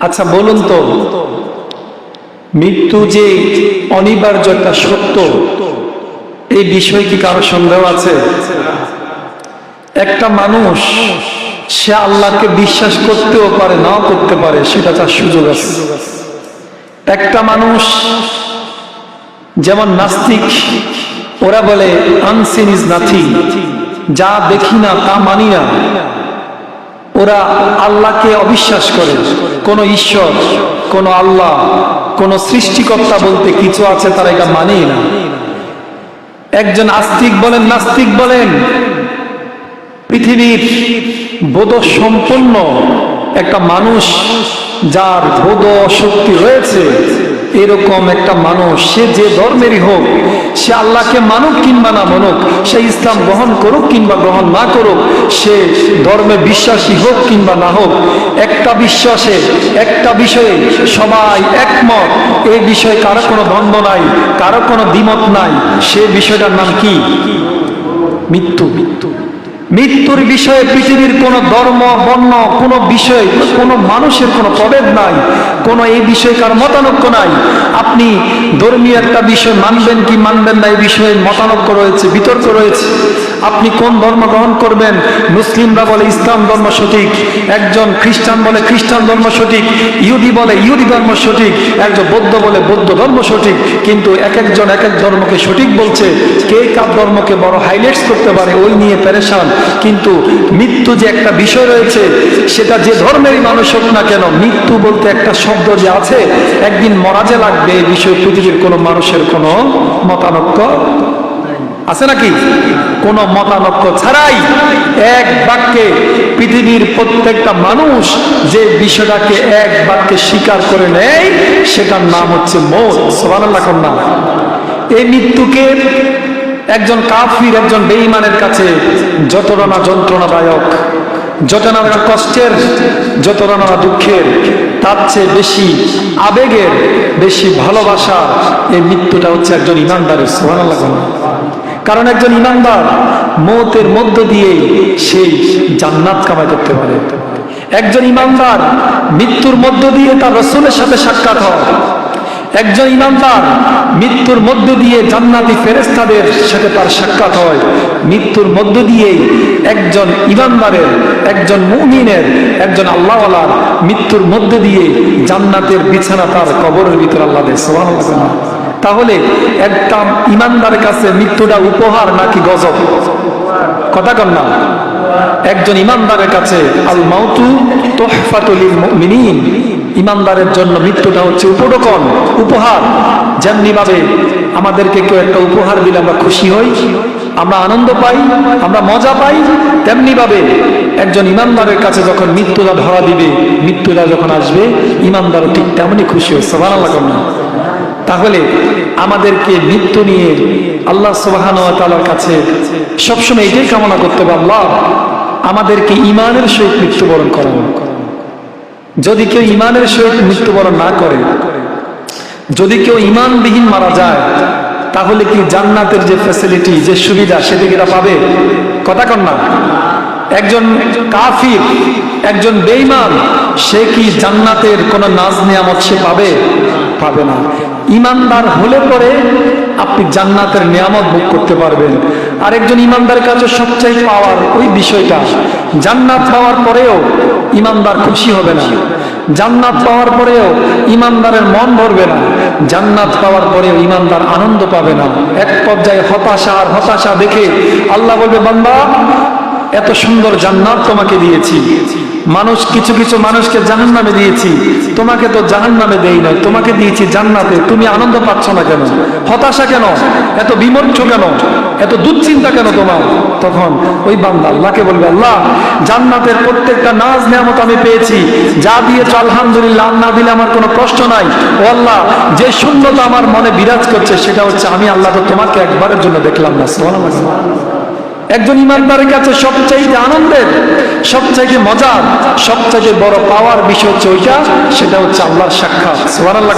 আচ্ছা বলুন তো, মৃত্যু যে অনিবার্য একটা সত্য, এই বিষয়ে কি কারও সন্দেহ আছে? একটা মানুষ, সে আল্লাহকে বিশ্বাস করতেও পারে, নাও করতে পারে, সেটা তার সুযোগ আছে। একটা মানুষ, যেমন নাস্তিক, ওরা বলে, আনসিন ইজ নাথিং, যা দেখি না তা মানি না। ওরা আল্লাহকে অবিশ্বাস করে। কোন ঈশ্বর, কোন আল্লাহ, কোন সৃষ্টিকর্তা বলতে কিছু আছে তারা এটা মানেই না। একজন আস্তিক বলেন, নাস্তিক বলেন, পৃথিবীর বোধ সম্পন্ন একটা মানুষ যার বোধ শক্তি রয়েছে এরকম একটা মানুষ, সে যে ধর্মেরই হোক, সে আল্লাহকে মানুক কিংবা না মানুক, সে ইসলাম গ্রহণ করুক কিংবা গ্রহণ না করুক, সে ধর্মে বিশ্বাসী হোক কিংবা না হোক, একটা বিশ্বাসে, একটা বিষয়ে সবাই একমত। এই বিষয়ে কারও কোনো দ্বন্দ্ব নাই, কারও কোনো দ্বিমত নাই। সে বিষয়টার নাম কি? মৃত্যু। মৃত্যু মৃত্যুর বিষয়ে পৃথিবীর কোন ধর্ম, বর্ণ, কোন বিষয়, কোন মানুষের কোনো প্রভেদ নাই। কোন এই বিষয়ে কার মতানক্য নাই। আপনি ধর্মীয় একটা বিষয় মানবেন কি মানবেন না, এই বিষয়ে মতানক্য রয়েছে, বিতর্ক রয়েছে। আপনি কোন ধর্ম গ্রহণ করবেন? মুসলিমরা বলে ইসলাম ধর্ম সঠিক। একজন খ্রিস্টান বলে খ্রিস্টান ধর্ম সঠিক। ইহুদি বলে ইহুদি ধর্ম সঠিক। একজন বৌদ্ধ বলে বৌদ্ধ ধর্ম সঠিক। কিন্তু এক একজন এক এক ধর্মকে সঠিক বলছে। কে কার ধর্মকে বড় হাইলাইটস করতে পারে, ওই নিয়ে পেরেশান। কিন্তু মৃত্যু যে একটা বিষয় রয়েছে, সেটা যে ধর্মেরই মানুষ হোক না কেন, মৃত্যু বলতে একটা শব্দ যে আছে, একদিন মরা যে লাগবে এই বিষয়ে পৃথিবীর কোনো মানুষের কোনো মতানক্য আছে নাকি? কোন মতানক্য ছাড়াই এক বাক্যে পৃথিবীর প্রত্যেকটা মানুষ যে বিষয়টাকে এক বাক্যে স্বীকার করে নেয়, সেটার নাম হচ্ছে মৌত। সোহানাল্লাহ কন্যা এই মৃত্যুকে একজন কাফির, একজন বেঈমানের কাছে যতটা যন্ত্রণাদায়ক যত না কষ্টের যত না দুঃখের তার চেয়ে বেশি আবেগের, বেশি ভালোবাসা এই মৃত্যুটা হচ্ছে একজন ইমানদারের সোহান কারণ একজন ইমানদার মতের মধ্য দিয়ে সেই জান্নাত কামাই করতে পারে। একজন ইমানদার মৃত্যুর মধ্য দিয়ে তার রসুলের সাথে সাক্ষাৎ হয়। একজন ইমানদার, মৃত্যুর মধ্য দিয়ে জান্নাতি ফেরেস্তাদের সাথে তার সাক্ষাৎ হয়। মৃত্যুর মধ্য দিয়ে একজন ইমানদারের, একজন মুমিনের, একজন আল্লাহওয়ালার মৃত্যুর মধ্য দিয়ে জান্নাতের বিছানা তার কবরের ভিতর আল্লাহ সোহান তাহলে একটা ইমানদারের কাছে মৃত্যুটা উপহার নাকি গজব? কথা কন না। একজন ইমানদারের কাছে আল মাউতু তোহফাতুল মুমিনিন। ইমানদারের জন্য মৃত্যুটা হচ্ছে উপঢকন উপহার। যেমনি ভাবে আমাদেরকে কেউ একটা উপহার দিলে আমরা খুশি হই, আমরা আনন্দ পাই, আমরা মজা পাই তেমনি ভাবে একজন ইমানদারের কাছে যখন মৃত্যুটা ধরা দিবে, মৃত্যুটা যখন আসবে ইমানদারও ঠিক তেমনই খুশি হয় সবার আল্লাহ তাহলে আমাদেরকে মৃত্যু নিয়ে আল্লাহ সুবাহান তালার কাছে সবসময় এটাই কামনা করতে আল্লাহ আমাদেরকে ইমানের সহিত মৃত্যুবরণ করানো। যদি কেউ ইমানের সহিত মৃত্যুবরণ না করে, যদি কেউ ইমানবিহীন মারা যায়, তাহলে কি জান্নাতের যে ফ্যাসিলিটি যে সুবিধা সেদিকে এরা পাবে? কথা কন না। একজন কাফির, একজন বেইমান সে কি জান্নাতের কোন নাজ নিয়ামত সে পাবে? পাবে না। ইমানদার হলে পরে আপনি জান্নাতের নিয়ামত ভোগ করতে পারবেন। আর একজন ইমানদার কাছে সবচাই পাওয়ার ওই বিষয়টা, জান্নাত পাওয়ার পরেও ইমানদার খুশি হবে না। জান্নাত পাওয়ার পরেও ইমানদারের মন ভরবে না। জান্নাত পাওয়ার পরেও ইমানদার আনন্দ পাবে না। এক পর্যায়ে হতাশা আর হতাশা দেখে আল্লাহ বলবে, বান্দা, এত সুন্দর জান্নাত তোমাকে দিয়েছি। মানুষ, কিছু কিছু মানুষকে জাহান নামে দিয়েছি। তোমাকে তো জাহান নামে দেই নাই, তোমাকে দিয়েছি জান্নাতে। তুমি আনন্দ পাচ্ছ না কেন? হতাশা কেন? এত বিমর্ষ কেন? এত দুশ্চিন্তা কেন তোমার? তখন ওই বান্দা আল্লাহকে বলবে, আল্লাহ, জান্নাতের প্রত্যেকটা নাজ নিয়ামত আমি পেয়েছি। যা দিয়ে দিয়েছ, আলহামদুলিল্লাহ না দিলে আমার কোনো প্রশ্ন নাই। ও আল্লাহ, যে শূন্যতা আমার মনে বিরাজ করছে, সেটা হচ্ছে আমি আল্লাহ তো তোমাকে একবারের জন্য দেখলাম না। একজন ইমানদারের কাছে সবচাইতে আনন্দের সবচাইতে মজার, সবচাইতে বড় পাওয়ার বিষয় হচ্ছে ওইটা, সেটা হচ্ছে আল্লাহর সাক্ষাৎ। সোহান আল্লাহ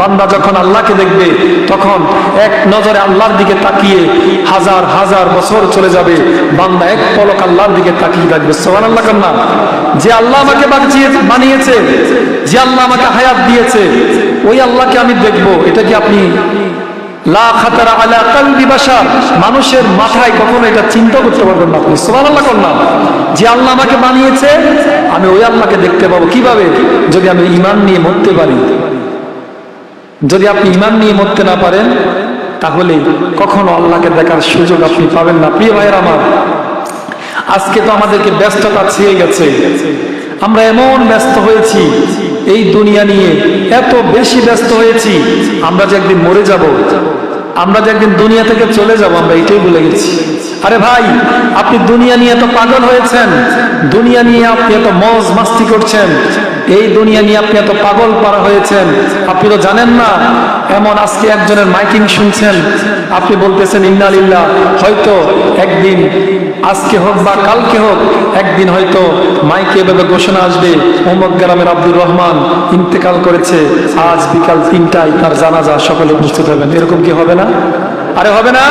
বান্দা যখন আল্লাহকে দেখবে, তখন এক নজরে আল্লাহর দিকে তাকিয়ে হাজার হাজার বছর চলে যাবে। বান্দা এক পলক আল্লাহর দিকে তাকিয়ে থাকবে। সোহান আল্লাহ কন্যা যে আল্লাহ আমাকে বাঁচিয়ে, বানিয়েছে, যে আল্লাহ আমাকে হায়াত দিয়েছে, ওই আল্লাহকে আমি দেখব। এটা কি আপনি আলা মানুষের মাথায় কখনো এটা চিন্তা করতে পারবেন না আপনি। সুবহানাল্লাহ করলাম যে আল্লাহ আমাকে বানিয়েছে, আমি ওই আল্লাহকে দেখতে পাবো। কীভাবে? যদি আমি ঈমান নিয়ে মরতে পারি। যদি আপনি ঈমান নিয়ে মরতে না পারেন, তাহলে কখনো আল্লাহকে দেখার সুযোগ আপনি পাবেন না। প্রিয় ভাইয়ের আমার, আজকে তো আমাদেরকে ব্যস্ততা ছেয়ে গেছে। আমরা এমন ব্যস্ত হয়েছি এই দুনিয়া নিয়ে এত বেশি ব্যস্ত হয়েছি, আমরা যে একদিন মরে যাব, আমরা যে একদিন দুনিয়া থেকে চলে যাব, আমরা এটাই ভুলে গেছি। আরে ভাই, আপনি দুনিয়া নিয়ে এত পাগল হয়েছেন, দুনিয়া নিয়ে আপনি এত মজ মাস্তি করছেন এই দুনিয়া নিয়ে আপনি এত পাগল পারা হয়েছেন। আপনি তো জানেন না, এমন আজকে একজনের মাইকিং শুনছেন। আপনি বলতেছেন ইন্নালিল্লাহ হয়তো একদিন আজকে হোক বা কালকে হোক, একদিন হয়তো মাইকে এভাবে ঘোষণা আসবে মোহাম্মদ গ্রামের আব্দুর রহমান ইন্তেকাল করেছে, আজ বিকাল তিনটায় তার জানাজা সকলে উপস্থিত হবেন। এরকম কি হবে না? আরে হবে না।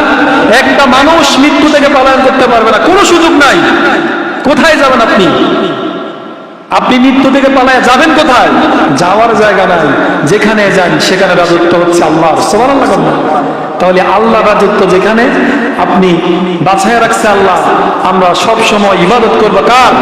একটা মানুষ মৃত্যু থেকে পালন করতে পারবে না। কোনো সুযোগ নাই। কোথায় যাবেন আপনি? আপনি মৃত্যু থেকে পালায় যাবেন কোথায়? যাওয়ার জায়গা নাই। যেখানে যান, সেখানে রাজত্ব হচ্ছে আল্লাহ সবার আল্লাহ তাহলে আল্লাহ রাজত্ব যেখানে, আপনি বাছায় রাখছে আল্লাহ। আমরা সব সময় ইবাদত করব কার?